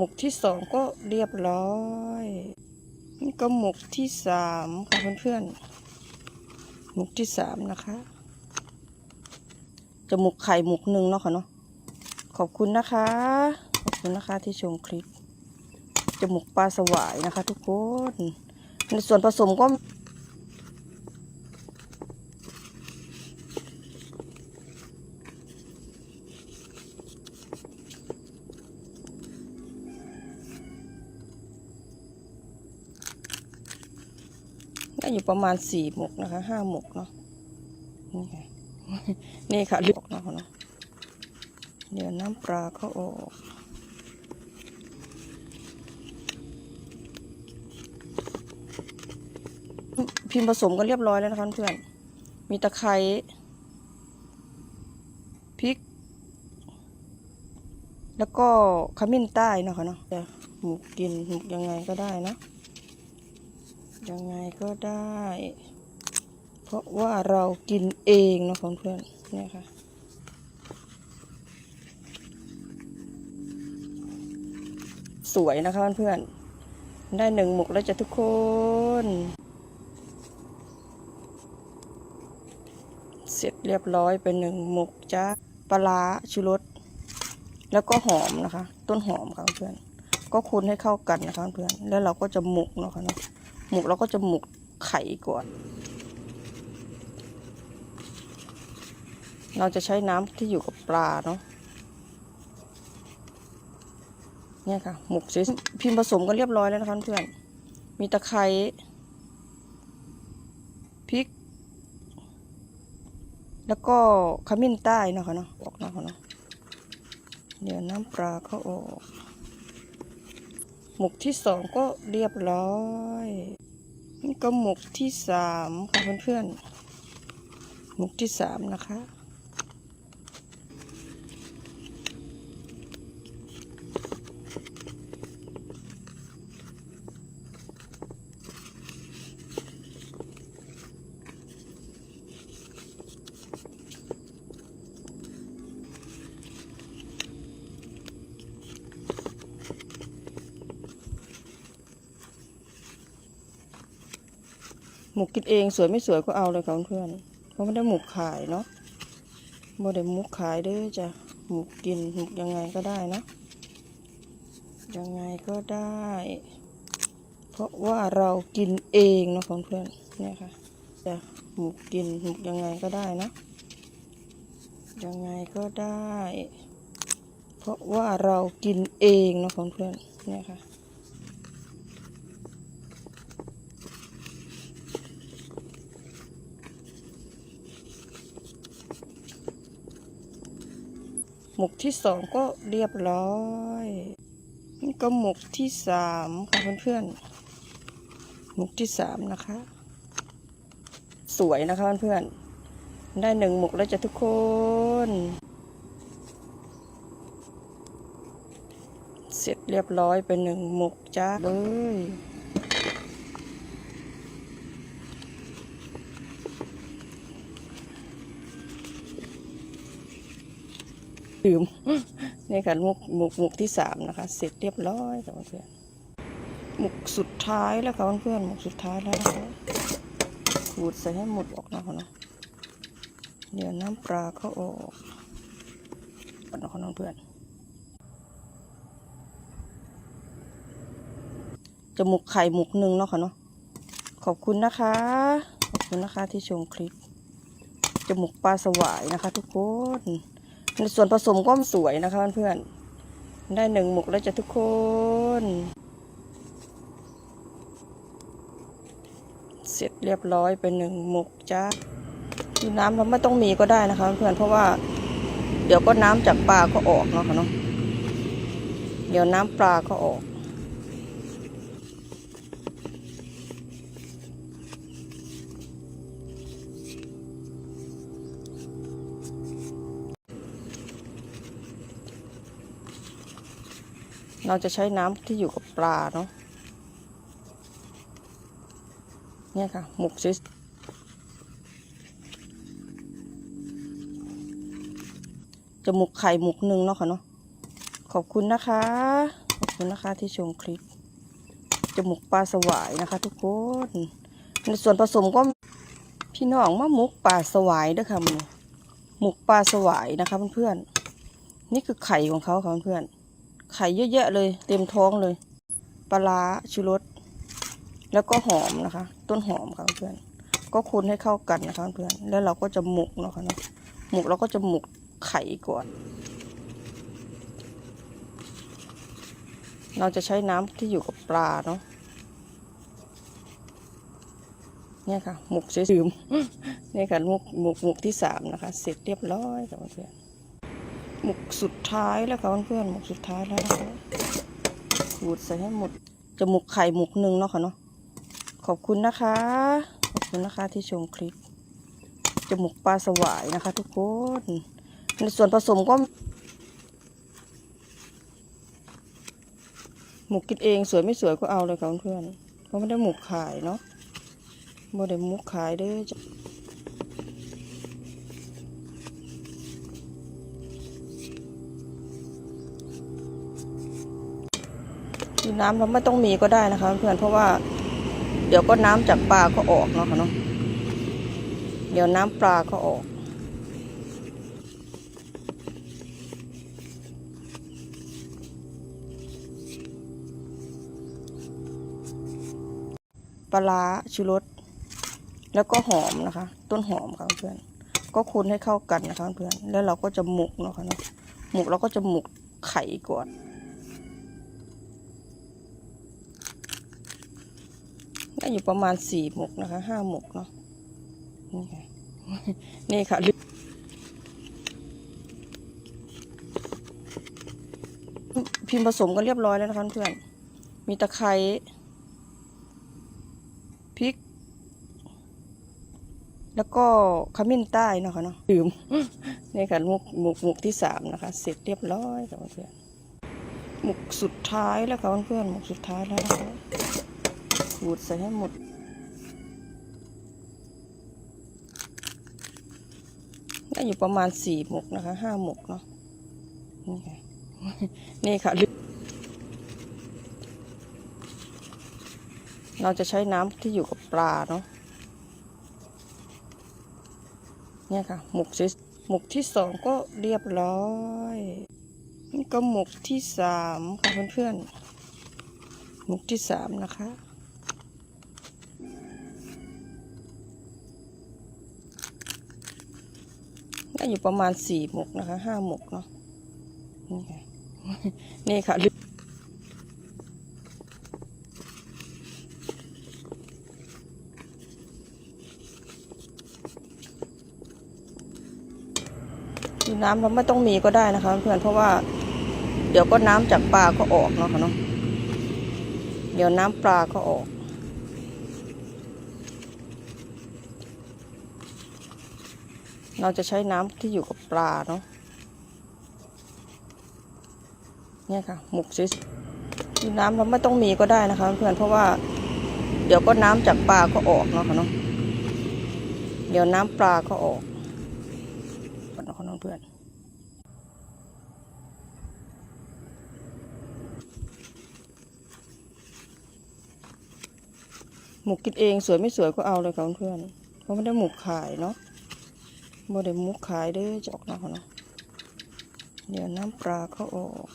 หมกที่สองก็เรียบร้อย นี่ก็หมกที่สามค่ะเพื่อนๆ หมกที่สามนะคะ จะหมกไข่หมกหนึ่งเนาะค่ะเนาะ ขอบคุณนะคะ ขอบคุณนะคะที่ชมคลิป จะหมกปลาสวายนะคะทุกคน ในส่วนผสมก็ ได้อยู่ประมาณสี่หมกนะคะห้าหมกเนาะนี่ค่ะนี่ค่ะลึกเนาะเนาะเดี๋ยวน้ำปลาเขาออกพิมพ์ผสมก็เรียบร้อยแล้วนะคะเพื่อน มีตะไคร้พริก แล้วก็ขมิ้นใต้เนาะค่ะเนาะหมูกินหมูยังไงก็ได้นะ ยังไงก็ได้ เพราะว่าเรากินเองนะเพื่อนเนี่ยค่ะสวยนะคะเพื่อนๆได้หนึ่งหมกแล้วจ้ะทุกคน เสร็จเรียบร้อยเป็นหนึ่งหมกจ้าปลาร้าชูรสแล้วก็หอมนะคะ ต้นหอมค่ะเพื่อน ก็คนให้เข้ากันนะคะเพื่อน แล้วเราก็จะหมกเนาะค่ะเนาะ หมกเราก็จะหมกไข่ก่อน เราจะใช้น้ำที่อยู่กับปลาเนาะ เนี่ยค่ะ หมกเสร็จพิมพ์ผสมก็เรียบร้อยแล้วนะคะเพื่อน มีตะไคร้พริก แล้วก็ขมิ้นใต้เนาะค่ะเนาะออกเนาะค่ะเนาะเดี๋ยวน้ำปลาเขาออก หมกที่สองก็เรียบร้อยนี่ก็หมกที่สามค่ะเพื่อนๆหมกที่สามนะคะ หมูกินเองสวยไม่สวยก็เอาเลยค่ะเพื่อนเพราะไม่ได้หมูขายเนาะโมได้หมูขายด้อจ้ะหมูกินหมูยังไงก็ได้นะยังไงก็ได้ เพราะว่าเรากินเองเนาะเพื่อนเนี่ยค่ะจ้ะหมูกินหมูยังไงก็ได้นะยังไงก็ได้ เพราะว่าเรากินเองเนาะเพื่อนเนี่ยค่ะ หมกที่สองก็เรียบร้อยนี่ก็หมกที่สามค่ะเพื่อนๆหมกที่สามนะคะ สวยนะคะเพื่อนๆได้หนึ่งหมกแล้วจ้ะทุกคนเสร็จเรียบร้อยเป็นหนึ่งหมกจ้าเลย ลืมนี่ค่ะมุกหมุกหมุกที่สามนะคะ เสร็จเรียบร้อยค่ะเพื่อนหมุกสุดท้ายแล้วค่ะเพื่อนหมุกสุดท้ายแล้วนะคะขูดใส่ให้หมดออกนะคะเนาะเดี๋ยวน้ำปลาเขาออกก่อนนะคะเพื่อนจะหมุกไข่หมุกหนึ่งเนาะค่ะเนาะขอบคุณนะคะ ขอบคุณนะคะที่ชมคลิปจะหมุกปลาสวายนะคะทุกคน ส่วนผสมก็สวยนะคะเพื่อนๆได้หนึ่งหมกแล้วจ้ะทุกคน เสร็จเรียบร้อยเป็นหนึ่งหมกจ้าน้ำเราไม่ต้องมีก็ได้นะคะเพื่อนเพราะว่า เดี๋ยวก็น้ำจากปลาก็ออกเนาะค่ะเนาะเดี๋ยวน้ำปลาก็ออก เราจะใช้น้ำที่อยู่กับปลาเนาะเนี่ยค่ะ หมกซิสจะหมกไข่หมกหนึ่งเนาะค่ะเนาะขอบคุณนะคะ ขอบคุณนะคะที่ชมคลิปจะหมกปลาสวายนะคะ ทุกคนในส่วนผสมก็พี่น้องมาหมกปลาสวายด้วยค่ะมันหมกปลาสวายนะคะเพื่อนๆนี่คือไข่ของเขาค่ะเพื่อนๆ ไข่เยอะแยะเลย เต็มท้องเลย ปลาชูรสแล้วก็หอมนะคะ ต้นหอมค่ะเพื่อน ก็คนให้เข้ากันนะคะเพื่อน แล้วเราก็จะหมกเนาะค่ะเนาะหมกเราก็จะหมกไข่ก่อน เราจะใช้น้ำที่อยู่กับปลาเนาะเนี่ยค่ะหมกเสืมเนี่ยค่ะหมกหมกหมกที่สามนะคะ เสร็จเรียบร้อยค่ะเพื่อน หมกสุดท้ายแล้วค่ะเพื่อนๆหมกสุดท้ายแล้วนะคะขูดใส่ให้หมดจะหมกไข่หมกหนึ่งเนาะค่ะเนาะขอบคุณนะคะ ขอบคุณนะคะที่ชมคลิปจะหมกปลาสวายนะคะ ทุกคน ในส่วนผสมก็ หมกกินเองสวยไม่สวยก็เอาเลยค่ะเพื่อนๆเพราะไม่ได้หมกขายเนาะไม่ได้หมกขายเด้อ น้ำเราไม่ต้องมีก็ได้นะคะ เพื่อนเพราะว่า เดี๋ยวก็น้ำจากปลาก็ออกเนาะค่ะเนาะเดี๋ยวน้ำปลาก็ออกปลาชูรสแล้วก็หอมนะคะ ต้นหอมค่ะเพื่อนก็คุนให้เข้ากันนะคะเพื่อนแล้วเราก็จะหมกเนาะค่ะเนาะหมกเราก็จะหมกไข่ก่อนได้ อยู่ประมาณสี่หมกนะคะห้าหมกเนาะนี่ค่ะนี่ค่ะพิมพ์ผสมกันเรียบร้อยแล้วนะคะเพื่อน มีตะไคร้พริก แล้วก็ขมิ้นใต้เนาะค่ะเนาะดื่มนี่ค่ะหมกหมกหมกที่สามนะคะ เสร็จเรียบร้อยค่ะเพื่อนหมกสุดท้ายแล้วค่ะเพื่อนหมกสุดท้ายแล้วนะคะ ขูดใส่ให้หมด ได้อยู่ประมาณสี่หมกนะคะห้าหมกเนาะ นี่ค่ะ นี่ค่ะ เราจะใช้น้ำที่อยู่กับปลาเนาะ เนี่ยค่ะ หมกเสร็จหมกที่สองก็เรียบร้อยนี่ก็หมกที่สามค่ะเพื่อนๆหมกที่สามนะคะ ได้อยู่ประมาณสี่หมกนะคะห้าหมกเนาะนี่ค่ะนี่ค่ะน้ำเราไม่ต้องมีก็ได้นะคะเพื่อนเพราะว่า เดี๋ยวก็น้ำจากปลาก็ออกเนาะค่ะเนาะเดี๋ยวน้ำปลาก็ออก เราจะใช้น้ำที่อยู่กับปลาเนาะเนี่ยค่ะ หมกซิสคือน้ำเราไม่ต้องมีก็ได้นะคะ เพื่อนเพราะว่า เดี๋ยวก็น้ำจากปลาก็ออกเนาะค่ะเนาะเดี๋ยวน้ำปลาก็ออกก่อนนะคะน้องเพื่อนหมูกินเองสวยไม่สวยก็เอาเลยค่ะเพื่อนเพราะไม่ได้หมูขายเนาะ ไม่ได้หมูขายเด้อจอกนะค่ะเนาะเดี๋ยวน้ำปลาเขาออก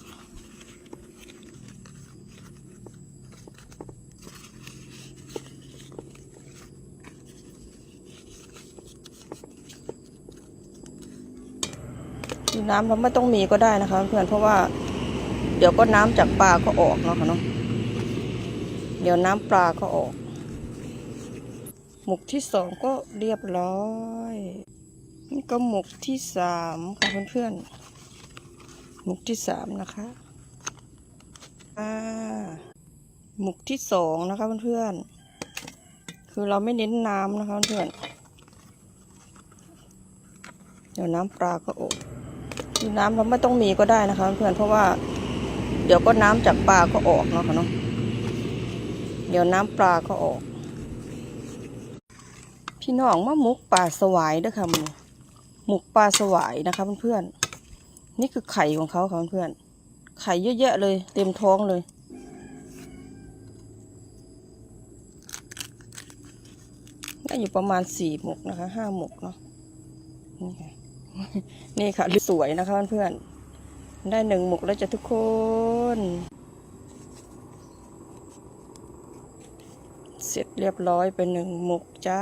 น้ำเราไม่ต้องมีก็ได้นะคะเพื่อนเพราะว่าเดี๋ยวก็น้ำจากปลาก็ออกเนาะค่ะเนาะเดี๋ยวน้ำปลาก็ออก หมกที่สองก็เรียบร้อย ก็หมกที่สามค่ะเพื่อนๆหมกที่สามนะคะอ่าหมกที่สองนะคะเพื่อนๆคือเราไม่เน้นน้ำนะคะเพื่อนเดี๋ยวน้ำปลาก็ออกคือน้ำเราไม่ต้องมีก็ได้นะคะเพื่อนเพราะว่า เดี๋ยวก็น้ำจากปลาก็ออกเนาะค่ะเนาะเดี๋ยวน้ำปลาก็ออก พี่น้องมาหมุกปลาสวายด้วยค่ะมัน หมกปลาสวายนะคะเพื่อนๆนี่คือไข่ของเขาค่ะเพื่อนๆไข่เยอะๆเลย เต็มท้องเลย ได้อยู่ประมาณสี่หมกนะคะห้าหมกเนาะนี่ค่ะนี่ค่ะสวยนะคะเพื่อนๆได้หนึ่งหมกแล้วจะทุกคนเสร็จเรียบร้อยไปหนึ่งหมกจ้า